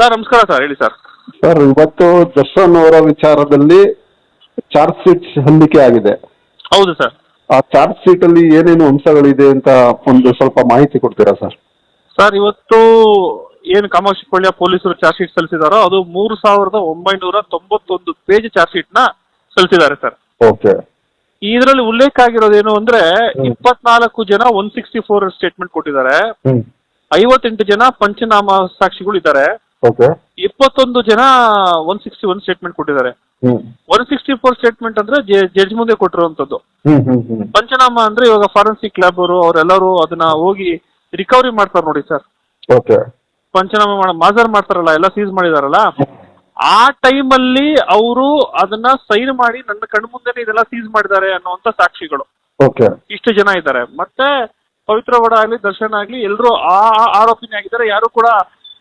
Sir ನಮಸ್ಕಾರ sir ಹೇಳಿ sir. Sir ಇವತ್ತು ದರ್ಶನ್ ಅವರ ವಿಚಾರದಲ್ಲಿ ಚಾರ್ಜ್ ಶೀಟ್ ಹೊಂದಿಕೆ ಆಗಿದೆ. ಹೌದು ಸರ್. ಆ ಚಾರ್ಜ್ ಶೀಟ್ ಅಲ್ಲಿ ಏನೇನು ಅಂಶಗಳಿದೆ ಅಂತ ಒಂದು ಸ್ವಲ್ಪ ಮಾಹಿತಿ ಕೊಡ್ತೀರಾ ಸರ್? ಸರ್ ಇವತ್ತು ಏನು ಕಾಮಾಕ್ಷಿಪಳ್ಳಿಯ ಪೊಲೀಸರು ಚಾರ್ಜ್ ಶೀಟ್ ಸಲ್ಲಿಸಿದಾರೋ ಅದು ಮೂರು ಸಾವಿರದ ಒಂಬೈನೂರ ತೊಂಬತ್ತೊಂದು ಪೇಜ್ ಚಾರ್ಜ್ ಶೀಟ್ನ ಸಲ್ಲಿಸಿದ್ದಾರೆ ಸರ್. ಓಕೆ. ಇದರಲ್ಲಿ ಉಲ್ಲೇಖ ಆಗಿರೋದೇನು ಅಂದ್ರೆ ಇಪ್ಪತ್ನಾಲ್ಕು ಜನ ಒನ್ ಸಿಕ್ಸ್ಟಿ ಫೋರ್ ಸ್ಟೇಟ್ಮೆಂಟ್ ಕೊಟ್ಟಿದ್ದಾರೆ. ಐವತ್ತೆಂಟು ಜನ ಪಂಚನಾಮ ಸಾಕ್ಷಿಗಳು ಇದ್ದಾರೆ. ಓಕೆ ಇಪ್ಪತ್ತೊಂದು ಜನ ಒನ್ ಸಿಕ್ಸ್ಟಿ ಒನ್ ಸ್ಟೇಟ್ಮೆಂಟ್ ಕೊಟ್ಟಿದ್ದಾರೆ. Hmm. One sixty four statement ಅಂದ್ರೆ ಜಡ್ಜ್ ಮುಂದೆ ಕೊಟ್ಟಿರುವಂತದ್ದು ಹ್ಮ್ ಹ್ಮ್ ಹ್ಮ್. ಪಂಚನಾಮ ಅಂದ್ರೆ ಇವಾಗ ಫಾರೆನ್ಸಿಕ್ ಲ್ಯಾಬ್ ಅವರು ಅವರೆಲ್ಲರೂ ಅದನ್ನ ಹೋಗಿ ರಿಕವರಿ ಮಾಡ್ತಾರೆ ನೋಡಿ ಸರ್ ಓಕೆ ಪಂಚನಾಮ ಮಾಡ ಮಾಜರ್ ಮಾಡ್ತಾರಲ್ಲ ಎಲ್ಲ ಸೀಸ್ ಮಾಡಿದಾರಲ್ಲ? ಆ ಟೈಮಲ್ಲಿ ಅವರು ಅದನ್ನ ಸೈನ್ ಮಾಡಿ ನನ್ನ ಕಣ್ಣು ಮುಂದೆನೆ ಇದೆಲ್ಲ ಸೀಸ್ ಮಾಡಿದ್ದಾರೆ ಅನ್ನುವಂತ ಸಾಕ್ಷಿಗಳು. ಓಕೆ ಇಷ್ಟು ಜನ ಇದ್ದಾರೆ. ಮತ್ತೆ ಪವಿತ್ರ ವಡ ಆಗ್ಲಿ ದರ್ಶನ್ ಆಗ್ಲಿ ಎಲ್ಲರೂ ಆ ಆ ಆರೋಪಿನೇ ಆಗಿದ್ದಾರೆ. ಯಾರು ಕೂಡ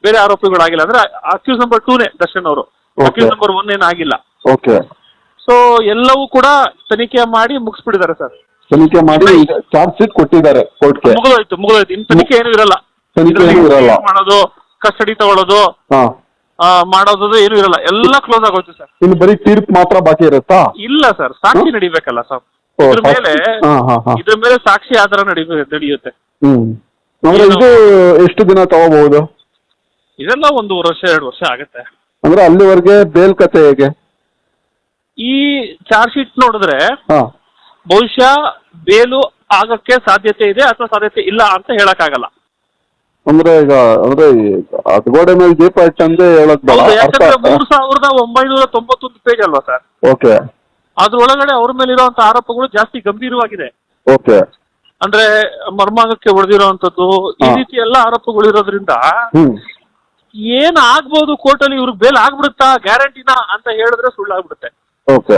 ಬೇರೆ ಆರೋಪಿಗಳಾಗಿಲ್ಲ ಅಂದ್ರೆ ಅಕ್ಯೂಸ್ ನಂಬರ್ ಟೂನೇ ದರ್ಶನ್ ಅವರು. ಅಕ್ಯೂಸ್ ನಂಬರ್ ಒನ್ ಏನಾಗಿಲ್ಲ ಓಕೆ ಸೊ ಎಲ್ಲವೂ ಕೂಡ ತನಿಖೆ ಮಾಡಿ ಮುಗಿಸ್ಬಿಟ್ಟಿದ್ದಾರೆ ಸರ್. ತನಿಖೆ ಮಾಡಿ ಚಾರ್ಜ್ ಶೀಟ್ ಕೊಟ್ಟಿದ್ದಾರೆ ಕೋರ್ಟ್ಗೆ ಮುಗಿದೋಯ್ತು ಮುಗಿದೋಯ್ತು. ಇನ್ ತನಿಖೆ ಏನೂ ಇರಲ್ಲ. ತನಿಖೆ ಏನೂ ಇರಲ್ಲ. ಮಾಡೋದು ಕಸ್ಟಡಿ ತಗೊಳ್ಳೋದು ಮಾಡೋದು ಏನು ಇರಲ್ಲ. ಎಲ್ಲ ಕ್ಲೋಸ್ ಆಗೋಯ್ತು ಸರ್. ಇನ್ನು ಬರೀ ತೀರ್ಪು ಮಾತ್ರ ಬಾಕಿ ಇರುತ್ತಾ? ಇಲ್ಲ ಸರ್. ಸಾಕ್ಷಿ? ನಡಿಬೇಕಲ್ಲ ಸರ್. ಇದ್ರ ಮೇಲೆ. ಇದ್ರ ಮೇಲೆ ಸಾಕ್ಷಿ ಆಧಾರ ನಡಿ ನಡೆಯುತ್ತೆ. ಹ್ಮ್. ಇದು ಎಷ್ಟು ದಿನ ತಗೋಬಹುದು? ಇದೆಲ್ಲ ಒಂದು ವರ್ಷ ಎರಡು ವರ್ಷ ಆಗುತ್ತೆ. ಅಂದ್ರೆ ಅಲ್ಲಿವರೆಗೆ ಬೇಲ್ ಕತೆ ಹೇಗೆ? ಈ ಚಾರ್ಜ್ ಶೀಟ್ ನೋಡಿದ್ರೆ ಹಾ. ಬಹುಶಃ ಬೇಲು ಆಗಕ್ಕೆ ಸಾಧ್ಯತೆ ಇದೆ ಅಥವಾ ಸಾಧ್ಯತೆ ಇಲ್ಲ ಅಂತ ಹೇಳಕ್ಕಾಗಲ್ಲ. ಅಂದ್ರೆ ಈಗ ಅಂದ್ರೆ ಅದಗೋಡೆ ಮೇಲೆ ದೀಪ ಇಟ್ಟಂದೆ ಹೇಳಕ್ ಬೇಡ ಹೌದು, ಅರ್ಥ ಯಾಕಂದ್ರೆ ಮೂರ್ ಸಾವಿರದ ಒಂಬೈನೂರ ತೊಂಬತ್ತೊಂದು ಪೇಜ್ ಅಲ್ವಾ ಸರ್? ಓಕೆ. ಅದ್ರೊಳಗಡೆ ಅವ್ರ ಮೇಲೆ ಇರುವಂತ ಆರೋಪಗಳು ಜಾಸ್ತಿ ಗಂಭೀರವಾಗಿದೆ. ಓಕೆ. ಅಂದ್ರೆ ಮರ್ಮಾಂಗಕ್ಕೆ ಹೊಡೆದಿರುವಂತದ್ದು ಈ ಹಾ. ರೀತಿ ಎಲ್ಲ ಆರೋಪಗಳು ಇರೋದ್ರಿಂದ ಹ್ಮ್. ಏನ್ ಆಗ್ಬೋದು ಕೋರ್ಟಲ್ಲಿ ಇವ್ರಿಗೆ ಬೇಲ್ ಆಗ್ಬಿಡುತ್ತಾ? ಗ್ಯಾರಂಟಿನಾ ಅಂತ ಹೇಳಿದ್ರೆ ಸುಳ್ಳಾಗ್ಬಿಡುತ್ತೆ. ಓಕೆ.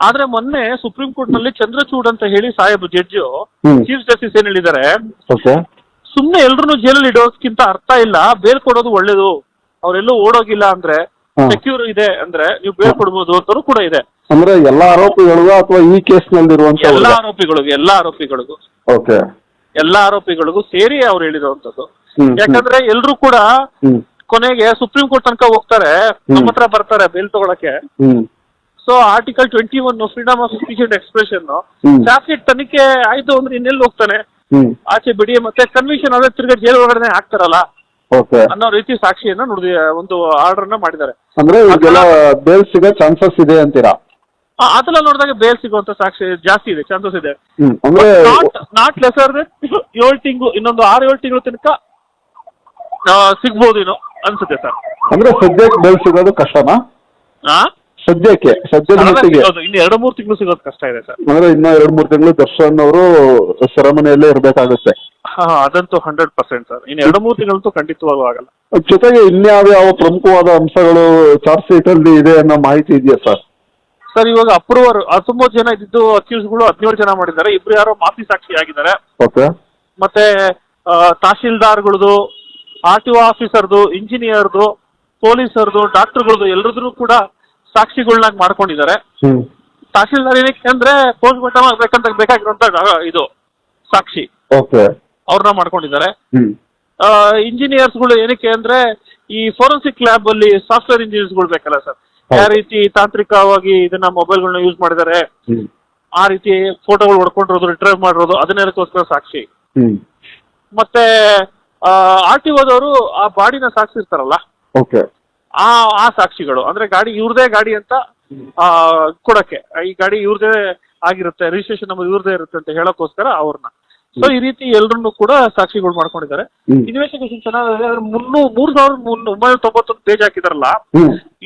ಆದ್ರೆ ಮೊನ್ನೆ ಸುಪ್ರೀಂ ಕೋರ್ಟ್ನಲ್ಲಿ ಚಂದ್ರಚೂಡ್ ಅಂತ ಹೇಳಿ ಸಾಹೇಬ್ ಜಡ್ಜು ಹ್ಮ್. ಚೀಫ್ ಜಸ್ಟಿಸ್ ಏನ್ ಹೇಳಿದ್ದಾರೆ? ಓಕೆ. ಸುಮ್ನೆ ಎಲ್ರು ಜೈಲಲ್ಲಿ ಇಡೋದಕ್ಕಿಂತ ಅರ್ಥ ಇಲ್ಲ ಬೇಲ್ ಕೊಡೋದು ಒಳ್ಳೇದು ಅವರೆಲ್ಲೂ ಓಡೋಗಿಲ್ಲ ಅಂದ್ರೆ. ಸೆಕ್ಯೂರ್ ಇದೆ ಅಂದ್ರೆ ನೀವು ಬೇಲ್ ಕೊಡ್ಬೋದು ಅಂತಾನು ಕೂಡ ಇದೆ. ಅಂದ್ರೆ ಎಲ್ಲಾ ಆರೋಪಿಗಳಿಗೂ ಅಥವಾ ಈ ಕೇಸ್ ನಲ್ಲಿರುವಂತ ಎಲ್ಲಾ ಆರೋಪಿಗಳಿಗೂ ಎಲ್ಲಾ ಆರೋಪಿಗಳಿಗೂ. ಓಕೆ. ಎಲ್ಲಾ ಆರೋಪಿಗಳಿಗೂ ಸೇರಿ ಅವ್ರು ಹೇಳಿರುವಂತದ್ದು ಹ್ಮ್, ಯಾಕಂದ್ರೆ ಎಲ್ರು ಕೂಡ ಹ್ಮ್. ಕೊನೆಗೆ ಸುಪ್ರೀಂ ಕೋರ್ಟ್ ತನಕ ಹೋಗ್ತಾರೆ ನಮ್ಮ ಹತ್ರ ಬರ್ತಾರೆ ಬೇಲ್ ತಗೊಳಕ್ಕೆ. ಹ್ಮ್. So article twenty one freedom of speech and expression hmm. ತನಿಖೆ ಆಯ್ತು ಅಂದ್ರೆ ಇನ್ನೆಲ್ಲಿ ಹೋಗ್ತಾನೆ? ಹ್ಮ್. ಆಚೆ ಬಿಡಿ ಮತ್ತೆ ಕನ್ವಿಷನ್ ಆದ್ರೆ ತಿರ್ಗಾ ಜೈಲ್ ಒಳಗಡೆ ಹಾಕ್ತಾರಲ್ಲ? ಓಕೆ ಅನ್ನೋ ರೀತಿ ಸಾಕ್ಷಿಯನ್ನ ನುಡಿದ ಒಂದು ಆರ್ಡರ್ನ ಮಾಡಿದ್ದಾರೆ. ಅಂದ್ರೆ ಈಗೆಲ್ಲ ಬೇಲ್ ಸಿಗೋ ಚಾನ್ಸಸ್ ಇದೆ ಅಂತೀರಾ? ಆ, ಅದೆಲ್ಲ ನೋಡಿದಾಗ ಬೇಲ್ ಸಿಗುವಂತ ಸಾಕ್ಷಿ ಜಾಸ್ತಿ ಇದೆ ಚಾನ್ಸಸ್ ಇದೆ. ಹ್ಮ್ ಅಂದ್ರೆ ನಾಟ್ ನಾಟ್ ಲೆಸರ್ ಏಳು ತಿಂಗಳು ಇನ್ನೊಂದು ಆರು ಏಳು ತಿಂಗಳು ತನಕ ಸಿಗ್ಬಹುದು ಇನ್ನು. ಅನ್ಸುತ್ತೆ ಸರ್. ಅಂದ್ರೆ ಸದ್ಯಕ್ಕೆ ಬೆಲ್ ಸಿಗೋದು ಕಷ್ಟನಾ? ಆ? ಸದ್ಯಕ್ಕೆ ಸದ್ಯ ಮಟ್ಟಿಗೆ. ಸಿಗೋದು ಇನ್ನು ಎರಡು ಮೂರು ತಿಂಗಳು ಸಿಗೋದು ಕಷ್ಟ ಇದೆ ಸರ್. ಅಂದ್ರೆ ಇನ್ನೂ ಎರಡ್ ಮೂರ್ ತಿಂಗಳು ದರ್ಶನ್ ಅವರು ಸೆರೆಮನೆಯಲ್ಲೇ ಇರ್ಬೇಕಾಗುತ್ತೆ. ಹಾ ಅದಂತೂ ಹಂಡ್ರೆಡ್ ಪರ್ಸೆಂಟ್ ಸರ್. ಇನ್ನು ಎರಡು ಮೂರು ತಿಂಗಳಂತೂ ಖಂಡಿತವಾಗೂ ಆಗಲ್ಲ. ಜೊತೆಗೆ ಇನ್ಯಾವ್ಯಾವ ಪ್ರಮುಖವಾದ ಅಂಶಗಳು ಚಾರ್ಜ್ ಶೀಟ್ ಅಲ್ಲಿ ಇದೆ ಅನ್ನೋ ಮಾಹಿತಿ ಇದೆಯಾ ಸರ್? ಸರ್ ಇವಾಗ ಅಪ್ರೂವರ್ ಹತ್ತೊಂಬತ್ತು ಜನ ಇದ್ದಿದ್ದು ಅಕ್ಯೂಸ್ಗಳು ಹದಿನೇಳು ಜನ ಮಾಡಿದ್ದಾರೆ. ಇಬ್ರು ಯಾರೋ ಮಾಫಿ ಸಾಕ್ಷಿ ಆಗಿದ್ದಾರೆ. ಓಕೆ. ಮತ್ತೆ ತಹಶೀಲ್ದಾರ್ಗಳದು ಆರ್ ಟಿ ಒ ಆಫೀಸರ್ದು ಇಂಜಿನಿಯರ್ದು ಪೊಲೀಸರ್ದು ಡಾಕ್ಟರ್ಗಳದು ಎಲ್ಲರದ್ದು ಕೂಡ ಸಾಕ್ಷಿಗಳನ್ನಾಗಿ ಮಾಡ್ಕೊಂಡಿದ್ದಾರೆ. ಹ್ಮ್. ತಹಶೀಲ್ದಾರ್ ಏನಕ್ಕೆ ಅಂದ್ರೆ ಪೋಸ್ಟ್ ಮಾರ್ಟಮ್ ಆಗ್ಬೇಕಂತ ಬೇಕಾಗಿರುವಂತ ಇದು ಸಾಕ್ಷಿ. ಓಕೆ. ಅವ್ರನ್ನ ಮಾಡ್ಕೊಂಡಿದ್ದಾರೆ. ಇಂಜಿನಿಯರ್ಸ್ಗಳು ಏನಕ್ಕೆ ಅಂದ್ರೆ ಈ ಫೋರೆನ್ಸಿಕ್ ಲ್ಯಾಬ್ ಅಲ್ಲಿ ಸಾಫ್ಟ್ವೇರ್ ಇಂಜಿನಿಯರ್ಸ್ಗಳು ಬೇಕಲ್ಲ ಸರ್. ಯಾವ ರೀತಿ ತಾಂತ್ರಿಕವಾಗಿ ಇದನ್ನ ಮೊಬೈಲ್ಗಳನ್ನ ಯೂಸ್ ಮಾಡಿದ್ದಾರೆ. ಹ್ಮ್. ಆ ರೀತಿ ಫೋಟೋಗಳು ಹೊಡ್ಕೊಂಡಿರೋದು ರಿಟ್ರೈವ್ ಮಾಡಿರೋದು ಅದನ್ನೆಲ್ಲಕ್ಕೋಸ್ಕರ ಸಾಕ್ಷಿ. ಹ್ಮ್. ಮತ್ತೆ ಆರ್ ಟಿ ಓದವರು ಆ ಬಾಡಿನ ಸಾಕ್ಷಿರ್ತಾರಲ್ಲ ಓಕೆ ಆ ಆ ಸಾಕ್ಷಿಗಳು. ಅಂದ್ರೆ ಗಾಡಿ ಇವ್ರದೇ ಗಾಡಿ ಅಂತ ಆ, ಕೊಡಕ್ಕೆ. ಈ ಗಾಡಿ ಇವ್ರದೇ ಆಗಿರುತ್ತೆ ರಿಜಿಸ್ಟ್ರೇಷನ್ ನಂಬರ್ ಇವ್ರದೇ ಇರುತ್ತೆ ಅಂತ ಹೇಳಕ್ಕೋಸ್ಕರ ಅವ್ರನ್ನ. ಸೊ ಈ ರೀತಿ ಎಲ್ರನ್ನೂ ಕೂಡ ಸಾಕ್ಷಿಗಳು ಮಾಡ್ಕೊಂಡಿದ್ದಾರೆ. ಇನ್ವೆಸ್ಟಿಗೇಷನ್ ಚೆನ್ನಾಗಿದೆ. ಮುನ್ನೂ ಮೂರ್ ಸಾವಿರದ ಒಂಬೈನೂರ ತೊಂಬತ್ತೊಂದು ಪೇಜ್ ಹಾಕಿದಾರಲ್ಲ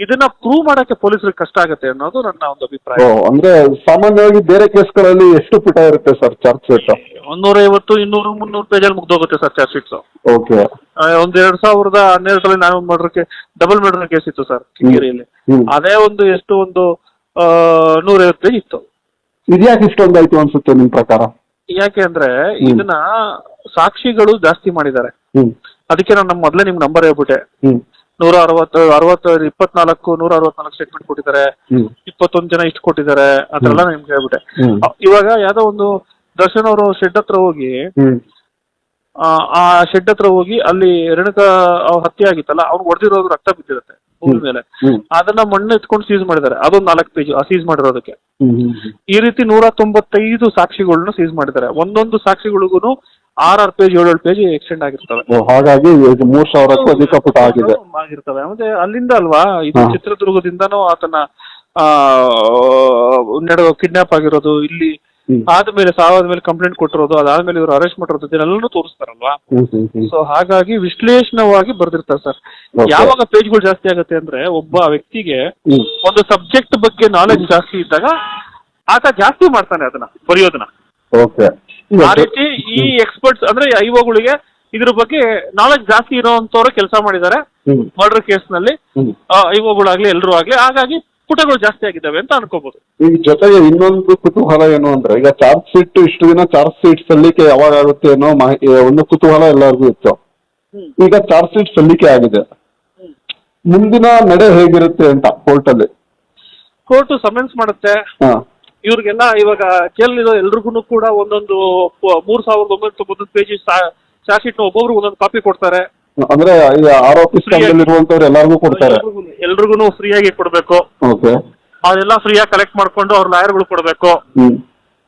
ಇದನ್ನ ಪ್ರೂವ್ ಮಾಡಕ್ಕೆ ಪೊಲೀಸರಿಗೆ ಕಷ್ಟ ಆಗುತ್ತೆ ಅನ್ನೋದು ನನ್ನ ಒಂದು ಅಭಿಪ್ರಾಯ. ಅಂದ್ರೆ ಸಾಮಾನ್ಯವಾಗಿ ಬೇರೆ ಕೇಸ್ಗಳಲ್ಲಿ ಎಷ್ಟು ಪುಟ ಇರುತ್ತೆ ಸರ್ ಚಾರ್ಜ್ ಶೀಟ್? ಒಂದೂರ ಐವತ್ತು ಇನ್ನೂರು ಮುನ್ನೂರು ಪೇಜಲ್ಲಿ ಮುಗ್ದೋಗುತ್ತೆ ಸರ್ ಚಾರ್ಜ್ ಶೀಟ್ಸ್. ಓಕೆ. ಒಂದ್ ಎರಡ್ ಸಾವಿರದ ಹನ್ನೆರಡರಲ್ಲಿ ನಾನು ಮರ್ಡರ್ಗೆ ಡಬಲ್ ಮರ್ಡರ್ ಕೇಸ್ ಇತ್ತು ಸರ್ ಕಿಂಗೇರಿಯಲ್ಲಿ ಅದೇ ಒಂದು ಎಷ್ಟು ಒಂದು ಆ, ನೂರೈವತ್ತು ಪೇಜ್ ಇತ್ತು. ಇದ್ಯಾಕೆ ಇಷ್ಟೊಂದಾಯ್ತು ಅನ್ಸುತ್ತೆ ನಿಮ್ ಪ್ರಕಾರ? ಯಾಕೆ ಅಂದ್ರೆ ಇದನ್ನ ಸಾಕ್ಷಿಗಳು ಜಾಸ್ತಿ ಮಾಡಿದ್ದಾರೆ. ಅದಕ್ಕೆ ನಾನು ನಮ್ಮ ಮೊದಲೇ ನಿಮ್ ನಂಬರ್ ಹೇಳ್ಬಿಟ್ಟೆ. ನೂರ ಅರವತ್ತು ಅರವತ್ತು ಇಪ್ಪತ್ನಾಲ್ಕು ನೂರ ಅರವತ್ನಾಲ್ಕು ಸ್ಟೇಟ್ಮೆಂಟ್ ಕೊಟ್ಟಿದ್ದಾರೆ. ಇಪ್ಪತ್ತೊಂದು ಜನ ಇಷ್ಟು ಕೊಟ್ಟಿದ್ದಾರೆ. ಅದೆಲ್ಲ ನಿಮ್ಗೆ ಹೇಳ್ಬಿಟ್ಟೆ. ಇವಾಗ ಯಾವ್ದೋ ಒಂದು ದರ್ಶನ್ ಅವರು ಶೆಡ್ ಹತ್ರ ಹೋಗಿ ಆ, ಆ ಶೆಡ್ ಹತ್ರ ಹೋಗಿ ಅಲ್ಲಿ ರೇಣುಕಾ ಹತ್ಯೆ ಆಗಿತ್ತಲ್ಲ ಅವ್ನು ಹೊಡೆದಿರೋದು ರಕ್ತ ಬಿದ್ದಿರುತ್ತೆ. ಭೂಮಿ ಮೇಲೆ. ಅದನ್ನ ಮಣ್ಣು ಎತ್ಕೊಂಡು ಸೀಸ್ ಮಾಡಿದ್ದಾರೆ. ಅದೊಂದು ನಾಲ್ಕು ಪೇಜ್ ಆ ಸೀಸ್ ಮಾಡಿರೋದಕ್ಕೆ. ಈ ರೀತಿ ನೂರ ತೊಂಬತ್ತೈದು ಸಾಕ್ಷಿಗಳನ್ನ ಸೀಸ್ ಮಾಡಿದ್ದಾರೆ. ಒಂದೊಂದು ಸಾಕ್ಷಿಗಳಿಗೂ ಆರ್ ಪೇಜ್ ಏಳು ಪೇಜ್ ಎಕ್ಸ್ಟೆಂಡ್ ಆಗಿರ್ತವೆ. ಹಾಗಾಗಿ ಮೂರ್ ಸಾವಿರಕ್ಕೂ ಅಧಿಕ ಪುಟ ಆಗಿದೆ. ಆಗಿರ್ತವೆ. ಮತ್ತೆ ಅಲ್ಲಿಂದ ಅಲ್ವಾ? ಇದು. ಚಿತ್ರದುರ್ಗದಿಂದನೂ ಆತನ ಆ ನಡೆದ ಕಿಡ್ನಾಪ್ ಆಗಿರೋದು ಇಲ್ಲಿ. ಆದ್ಮೇಲೆ ಸಾವಾದ್ಮೇಲೆ ಕಂಪ್ಲೇಂಟ್ ಕೊಟ್ಟಿರೋದು ಅದಾದ್ಮೇಲೆ ಇವರು ಅರೆಸ್ಟ್ ಮಾಡಿರೋದು ಇದನ್ನೆಲ್ಲನೂ ತೋರಿಸ್ತಾರಲ್ವಾ. ಸೊ ಹಾಗಾಗಿ ವಿಶ್ಲೇಷಣವಾಗಿ ಬರ್ದಿರ್ತಾರೆ ಸರ್. ಯಾವಾಗ ಪೇಜ್ಗಳು ಜಾಸ್ತಿ ಆಗುತ್ತೆ ಅಂದ್ರೆ ಒಬ್ಬ ವ್ಯಕ್ತಿಗೆ ಒಂದು ಸಬ್ಜೆಕ್ಟ್ ಬಗ್ಗೆ ನಾಲೆಜ್ ಜಾಸ್ತಿ ಇದ್ದಾಗ ಆತ ಜಾಸ್ತಿ ಮಾಡ್ತಾನೆ ಅದನ್ನ ಬರೆಯೋದನ್ನ. ಓಕೆ ಆ ರೀತಿ ಈ ಎಕ್ಸ್ಪರ್ಟ್ಸ್ ಅಂದ್ರೆ ಐವೋಗಳಿಗೆ ಇದ್ರ ಬಗ್ಗೆ ನಾಲೆಜ್ ಜಾಸ್ತಿ ಇರೋಂತವ್ರು ಕೆಲಸ ಮಾಡಿದ್ದಾರೆ ಮರ್ಡರ್ ಕೇಸ್ನಲ್ಲಿ. ಐವೋಗಳಾಗ್ಲಿ ಐಒಗಳಾಗ್ಲಿ ಎಲ್ಲರೂ ಆಗ್ಲಿ. ಹಾಗಾಗಿ ಪುಟಗಳು ಜಾಸ್ತಿ ಆಗಿದ್ದಾವೆ ಅಂತ ಅನ್ಕೋಬಹುದು ಈಗ ಜೊತೆಗೆ ಇನ್ನೊಂದು ಕುತೂಹಲ ಏನು ಅಂದ್ರೆ ಈಗ ಚಾರ್ಜ್ ಶೀಟ್ ಇಷ್ಟು ದಿನ ಚಾರ್ಜ್ ಶೀಟ್ ಸಲ್ಲಿಕೆ ಯಾವಾಗ ಆಗುತ್ತೆ ಅನ್ನೋ ಮಾಹಿ- ಒಂದು ಕುತೂಹಲ ಎಲ್ಲರಿಗೂ ಇತ್ತು. ಈಗ ಚಾರ್ಜ್ ಶೀಟ್ ಸಲ್ಲಿಕೆ ಆಗಿದೆ. ಮುಂದಿನ ನಡೆ ಹೇಗಿರುತ್ತೆ ಅಂತ ಕೋರ್ಟ್ ಅಲ್ಲಿ? ಕೋರ್ಟ್ ಸಮನ್ಸ್ ಮಾಡುತ್ತೆ. ಇವ್ರಿಗೆಲ್ಲ ಇವಾಗ ಜೈಲಿರೋ ಎಲ್ರಿಗೂ ಕೂಡ ಒಂದೊಂದು ಮೂರ್ ಸಾವಿರದ ಒಂಬೈನೂರ ತೊಂಬತ್ತೊಂದು ಪೇಜ್ ಚಾರ್ಜ್ ಶೀಟ್ ಒಬ್ಬೊಬ್ರು ಒಂದೊಂದು ಕಾಪಿ ಕೊಡ್ತಾರೆ. ಅಂದ್ರೆ ಈಗ ಆರೋಪಿ ಸ್ಥಾನದಲ್ಲಿ ಇರುವಂತವ್ರು ಎಲ್ಲರಿಗೂ ಕೊಡ್ತಾರೆ. ಎಲ್ರಿಗೂ ಫ್ರೀಯಾಗಿ ಕೊಡ್ಬೇಕು. ಓಕೆ. ಅದೆಲ್ಲ ಫ್ರೀಯಾಗಿ ಕಲೆಕ್ಟ್ ಮಾಡ್ಕೊಂಡು ಅವ್ರ ಲಾಯರ್ಗಳು ಕೊಡ್ಬೇಕು.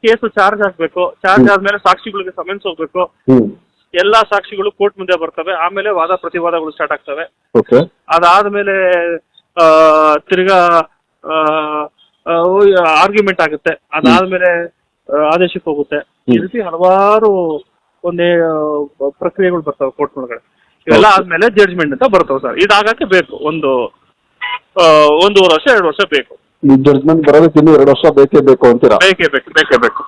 ಕೇಸ್ ಚಾರ್ಜ್ ಆಗ್ಬೇಕು ಚಾರ್ಜ್ ಆದ್ಮೇಲೆ ಸಾಕ್ಷಿಗಳಿಗೆ ಸಮನ್ಸ್ ಹೋಗ್ಬೇಕು. ಎಲ್ಲಾ ಸಾಕ್ಷಿಗಳು ಕೋರ್ಟ್ ಮುಂದೆ ಬರ್ತವೆ. ಆಮೇಲೆ ವಾದ ಪ್ರತಿವಾದಗಳು ಸ್ಟಾರ್ಟ್ ಆಗ್ತವೆ. ಅದಾದ್ಮೇಲೆ ಆ, ತಿರ್ಗಾ ಆರ್ಗ್ಯುಮೆಂಟ್ ಆಗುತ್ತೆ. ಅದಾದ್ಮೇಲೆ ಆದೇಶಕ್ಕೆ ಹೋಗುತ್ತೆ. ಈ ರೀತಿ ಹಲವಾರು ಒಂದೇ ಪ್ರಕ್ರಿಯೆಗಳು ಬರ್ತವೆ ಕೋರ್ಟ್ ಒಳಗಡೆ. ಇವೆಲ್ಲ ಆದ್ಮೇಲೆ ಜಡ್ಜ್ಮೆಂಟ್ ಅಂತ ಬರ್ತವೆ ಸರ್ ಇದಾಗಕ್ಕೆ ಬೇಕು. ಒಂದು ಆ, ಒಂದೂವರೆ ವರ್ಷ ಎರಡು ವರ್ಷ ಬೇಕು. ಈ ಜಡ್ಜ್ಮೆಂಟ್ ಬರೋದಕ್ಕೆ ಇನ್ನೂ ಎರಡು ವರ್ಷ ಬೇಕೇ ಬೇಕು ಅಂತೀರಾ? ಬೇಕೇ ಬೇಕು ಬೇಕೇ ಬೇಕು.